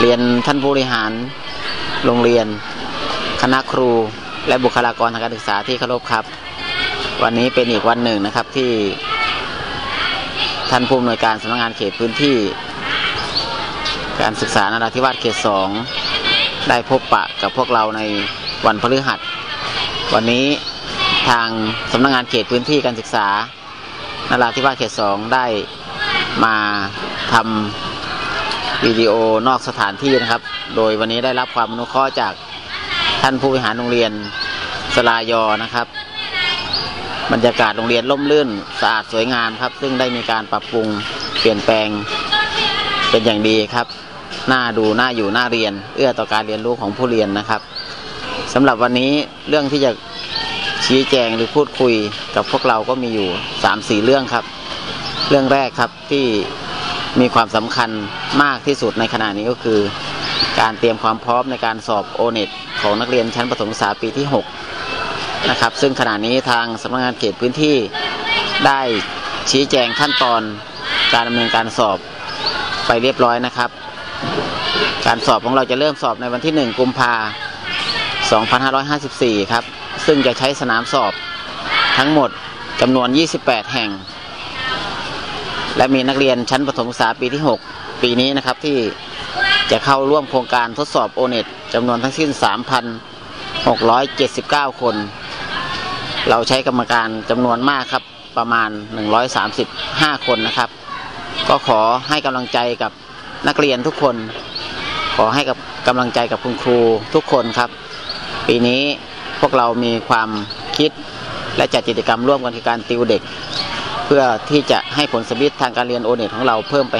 เรียนท่านผู้บริหารโรงเรียน คณะครู และบุคลากรทางการศึกษาที่เคารพครับ วันนี้เป็นอีกวันหนึ่งนะครับที่ ท่านผู้อำนวยการสำนักงานเขตพื้นที่ การศึกษานราธิวาสเขตสองได้พบปะกับพวกเราในวันพฤหัส วันนี้ทางสำนักงานเขตพื้นที่การศึกษานราธิวาสเขตสองได้มาทำ วิดีโอนอกสถานที่นะครับ โดยวันนี้ได้รับความอนุเคราะห์จากท่านผู้บริหารโรงเรียนสลายอนะครับ บรรยากาศโรงเรียนร่มรื่นสะอาดสวยงามครับ ซึ่งได้มีการปรับปรุงเปลี่ยนแปลงเป็นอย่างดีครับน่าดูน่าอยู่น่าเรียน เอื้อต่อการเรียนรู้ของผู้เรียนนะครับสำหรับวันนี้เรื่องที่จะชี้แจงหรือพูดคุยกับพวกเราก็มีอยู่สามสี่เรื่องครับ เรื่องแรกครับที่ มีความสำคัญมากที่สุดในขณะนี้ก็คือ การเตรียมความพร้อมในการสอบโอเน็ตของนักเรียนชั้นประถมศึกษาปีที่ 6 นะครับ ซึ่งขณะนี้ทางสำนักงานเขตพื้นที่ได้ชี้แจงขั้นตอนการดำเนินการสอบไปเรียบร้อยนะครับ การสอบของเราจะเริ่มสอบในวันที่ 1 กุมภา2554 ครับ ซึ่งจะใช้สนามสอบทั้งหมดจำนวน 28 แห่ง และมีนักเรียนชั้นประถมศึกษาปีที่ 6 ปีนี้นะครับที่จะเข้าร่วมโครงการทดสอบโอเน็ตจำนวนทั้งสิ้น 3,679 คน เราใช้กรรมการจำนวนมากครับประมาณ 135 คนนะครับ ก็ขอให้กำลังใจกับนักเรียนทุกคน ขอให้กับกำลังใจกับคุณครูทุกคนครับ ปีนี้พวกเรามีความคิดและจัดกิจกรรมร่วมกันคือการติวเด็ก เพื่อที่จะให้ผลสบิททางการเรียนโอเน็ตของเราเพิ่มไป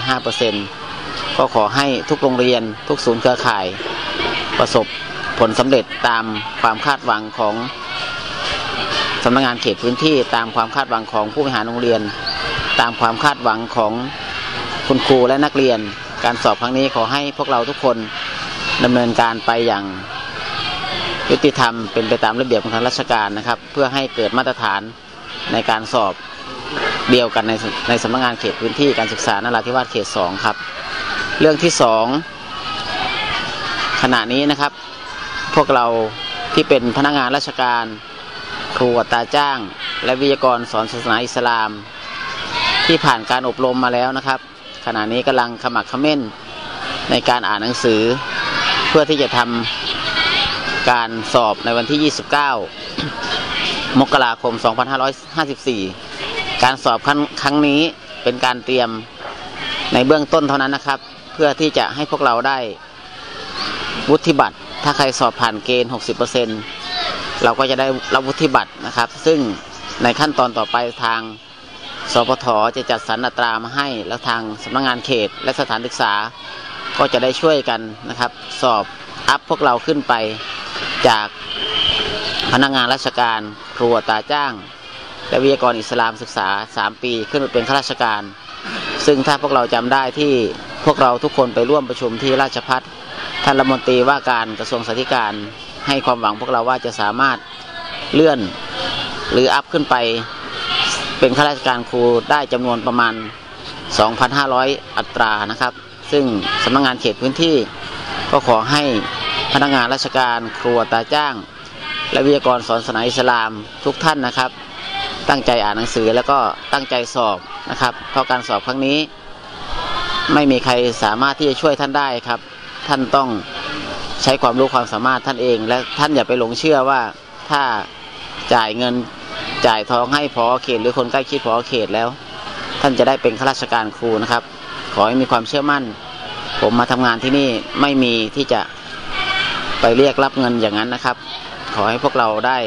5%ก็ขอให้ทุกโรงเรียนทุกศูนย์เครือข่าย ประสบผลสำเร็จตามความคาดหวังของสำนักงงานเขตพื้นที่ตามความคาดหวังของผู้บริหารโรงเรียน ตามความคาดหวังของคุณครูและนักเรียน การสอบครั้งนี้ขอให้พวกเราทุกคนดำเนินการไปอย่างยุติธรรมเป็นไปตามระเบียบของทางราชการนะครับ เพื่อให้เกิดมาตรฐานในการสอบ เดียวกันในในสำนักงานเขตพื้นที่การศึกษานราธิวาสเขตสองครับ เรื่องที่สองขณะนี้นะครับ พวกเราที่เป็นพนักงานราชการ ครูตาจ้าง และวิทยากรสอนศาสนาอิสลาม ที่ผ่านการอบรมมาแล้วนะครับ ขณะนี้กำลังขมักขม้นในการอ่านหนังสือ เพื่อที่จะทำการสอบในวันที่ 29 มกราคม 2554 การสอบครั้งครั้งนี้เป็นการเตรียมในเบื้องต้นเท่านั้นนะครับ เพื่อที่จะให้พวกเราได้วุฒิบัตร ถ้าใครสอบผ่านเกณฑ์ 60%เราก็จะได้รับวุฒิบัตรนะครับ ซึ่งในขั้นตอนต่อไปทางสพทจะจัดสรรอัตรามาให้ แล้วทางสำนักงงานเขตและสถานศึกษา ก็จะได้ช่วยกันนะครับ สอบอัพพวกเราขึ้นไปจากพนักงานราชการครัวตาจ้าง และวิทยากรอิสลามศึกษา 3 ปีขึ้นมาเป็นข้าราชการ ซึ่งถ้าพวกเราจำได้ที่พวกเราทุกคนไปร่วมประชุมที่ราชพัฒท่านรัฐมนตรีว่าการกระทรวงสาธารณการ ให้ความหวังพวกเราว่าจะสามารถเลื่อนหรืออัพขึ้นไปเป็นข้าราชการครูได้จำนวนประมาณ 2,500 อัตรานะครับ ซึ่งสำนักงงานเขตพื้นที่ ก็ขอให้พนักงานราชการครัวตาจ้าง และวิทยากรสอนศาสนาอิสลามทุกท่านนะครับ ตั้งใจอ่านหนังสือแล้วก็ตั้งใจสอบนะครับ เพราะการสอบครั้งนี้ ไม่มีใครสามารถที่จะช่วยท่านได้ครับ ท่านต้องใช้ความรู้ความสามารถท่านเอง และท่านอย่าไปหลงเชื่อว่าถ้าจ่ายเงินจ่ายทองให้พอเขต หรือคนใกล้ชิดพอเขตแล้ว ท่านจะได้เป็นข้าราชการครูนะครับ ขอให้มีความเชื่อมั่น ผมมาทำงานที่นี่ไม่มีที่จะไปเรียกรับเงินอย่างนั้นนะครับ ขอให้พวกเราได้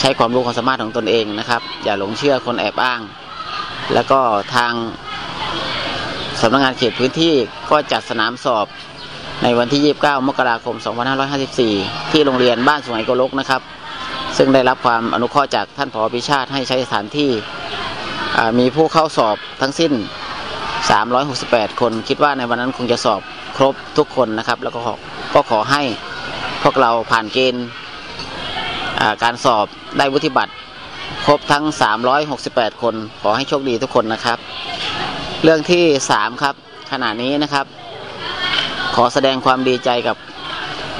ใช้ความรู้ความสามารถของตนเองนะครับ อย่าหลงเชื่อคนแอบอ้าง แล้วก็ทางสำนักงงานเขตพื้นที่ก็จัดสนามสอบในวันที่ 29 มกราคม 2554 ที่โรงเรียนบ้านสวยโกลกนะครับ ซึ่งได้รับความอนุเคราะห์จากท่านผอพิชาติให้ใช้สถานที่มีผู้เข้าสอบทั้งสิ้น 368 คน คิดว่าในวันนั้นคงจะสอบครบทุกคนนะครับ แล้วก็ก็ขอให้พวกเราผ่านเกณฑ์ การสอบได้วุฒิบัตรครบทั้ง 368 คน ขอให้โชคดีทุกคนนะครับ เรื่องที่ 3 ครับ ขณะนี้นะครับ ขอแสดงความดีใจกับ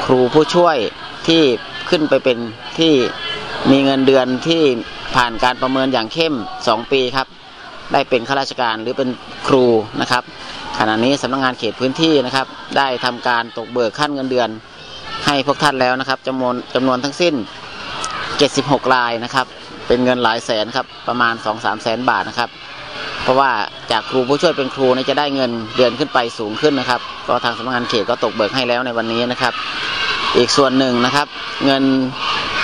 ครูผู้ช่วยที่ขึ้นไปเป็นที่มีเงินเดือนที่ผ่านการประเมินอย่างเข้ม 2 ปีครับ ได้เป็นข้าราชการหรือเป็นครูนะครับ ขณะนี้สำนักงานเขตพื้นที่นะครับ ได้ทำการตกเบิกขั้นเงินเดือน ให้พวกท่านแล้วนะครับจำนวนจำนวนทั้งสิ้น 76 รายนะครับ เป็นเงินหลายแสนครับ ประมาณ 2-3 แสนบาทนะครับ เพราะว่าจากครูผู้ช่วยเป็นครูเนี่ยจะได้เงินเดือนขึ้นไปสูงขึ้นนะครับ ก็ทางสำนักงานเขตก็ตกเบิกให้แล้วในวันนี้นะครับ อีกส่วนหนึ่งนะครับ เงิน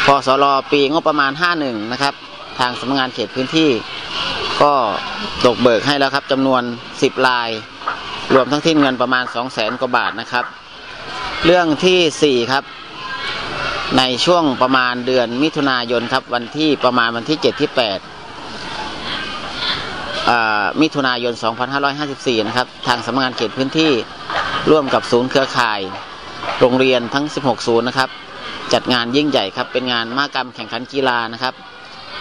พสรปีงบประมาณ 51 นะครับ ทางสำนักงานเขตพื้นที่ ก็ตกเบิกให้แล้วครับจำนวน 10 ราย รวมทั้งที่เงินประมาณ 2 0 0แสนกว่าบาทนะครับ เรื่องที่ 4 ครับ ในช่วงประมาณเดือนมิถุนายนครับ วันที่ประมาณวันที่7ที่8อ่ามิถุนายน 2554 นะครับ ทางสำนักงานเขตพื้นที่ร่วมกับศูนย์เครือข่าย โรงเรียนทั้ง 16 ศูนย์นะครับ จัดงานยิ่งใหญ่ครับ เป็นงานมหกรรมแข่งขันกีฬานะครับ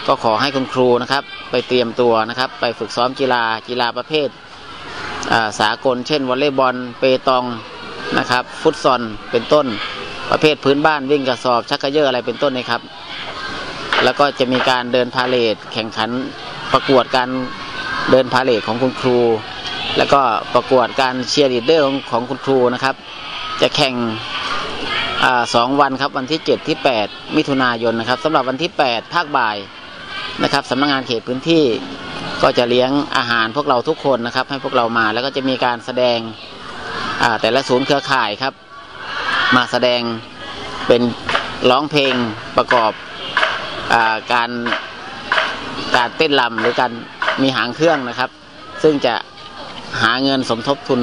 ก็ขอให้คุณครูนะครับ ไปเตรียมตัวนะครับ ไปฝึกซ้อมกีฬากีฬาประเภทสากล เช่นวอลเลย์บอล เปตองนะครับ ฟุตซอลเป็นต้น ประเภทพื้นบ้านวิ่งกระสอบชักกระเยอะอะไรเป็นต้นนะครับ แล้วก็จะมีการเดินพาเลทแข่งขันประกวดการเดินพาเลทของคุณครู แล้วก็ประกวดการเชียร์ลีดเดอร์ของของคุณครูนะครับ จะแข่งอสองวันครับวันที่ 7 ที่ 8 มิถุนายนนะครับสำหรับวันที่ 8 ภาคบ่ายนะครับสำนักงานเขตพื้นที่ก็จะเลี้ยงอาหารพวกเราทุกคนนะครับ ให้พวกเรามาแล้วก็จะมีการแสดงแต่ละศูนย์เครือข่ายครับ มาแสดงเป็นร้องเพลงประกอบอาการการเต้นรำหรือการมีหางเครื่องนะครับ ซึ่งจะหาเงินสมทบทุน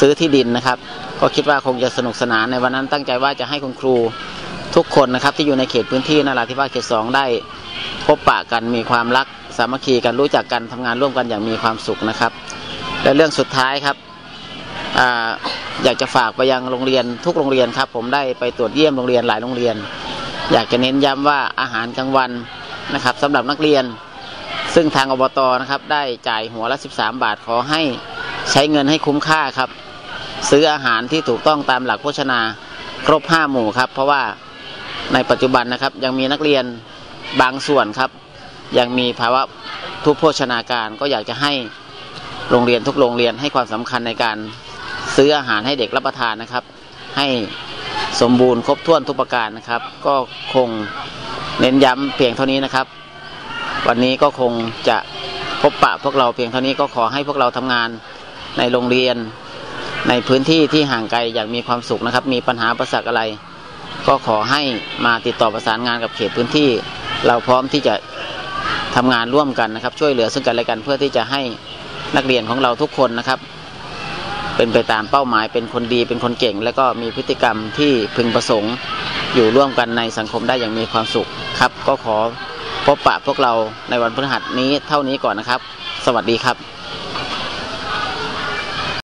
ซื้อที่ดินนะครับ ก็คิดว่าคงจะสนุกสนานในวันนั้นตั้งใจว่าจะให้คุณครูทุกคนนะครับ ที่อยู่ในเขตพื้นที่นราธิวาสเขตสองได้ พบปะกันมีความรักสามัคคีกันรู้จักกันทำงานร่วมกันอย่างมีความสุขนะครับ และเรื่องสุดท้ายครับ อยากจะฝากไปยังโรงเรียนทุกโรงเรียนครับ ผมได้ไปตรวจเยี่ยมโรงเรียนหลายโรงเรียน อยากจะเน้นย้ำว่าอาหารกลางวันนะครับสำหรับนักเรียน ซึ่งทางอบตนะครับได้จ่ายหัวละ 13 บาทขอให้ใช้เงินให้คุ้มค่าครับ ซื้ออาหารที่ถูกต้องตามหลักโภชนาครบ 5 หมู่ครับ เพราะว่าในปัจจุบันนะครับยังมีนักเรียนบางส่วนครับ ยังมีภาวะทุพโภชนาการก็อยากจะให้โรงเรียนทุกโรงเรียนให้ความสำคัญในการ ซื้ออาหารให้เด็กรับประทานนะครับ ให้สมบูรณ์ครบถ้วนทุกประการนะครับ ก็คงเน้นย้ำเพียงเท่านี้นะครับ วันนี้ก็คงจะพบปะพวกเราเพียงเท่านี้ก็ขอให้พวกเราทำงานในโรงเรียน ในพื้นที่ที่ห่างไกลอย่างมีความสุขนะครับ มีปัญหาประสักอะไร ก็ขอให้มาติดต่อประสานงานกับเขตพื้นที่ เราพร้อมที่จะทำงานร่วมกันนะครับ ช่วยเหลือซึ่งกันและกันเพื่อที่จะให้นักเรียนของเราทุกคนนะครับ เป็นไปตามเป้าหมายเป็นคนดีเป็นคนเก่ง และก็มีพฤติกรรมที่พึงประสงค์อยู่ร่วมกันในสังคมได้อย่างมีความสุขครับ ก็ขอพบปะพวกเราในวันพฤหัสนี้เท่านี้ก่อนนะครับ สวัสดีครับ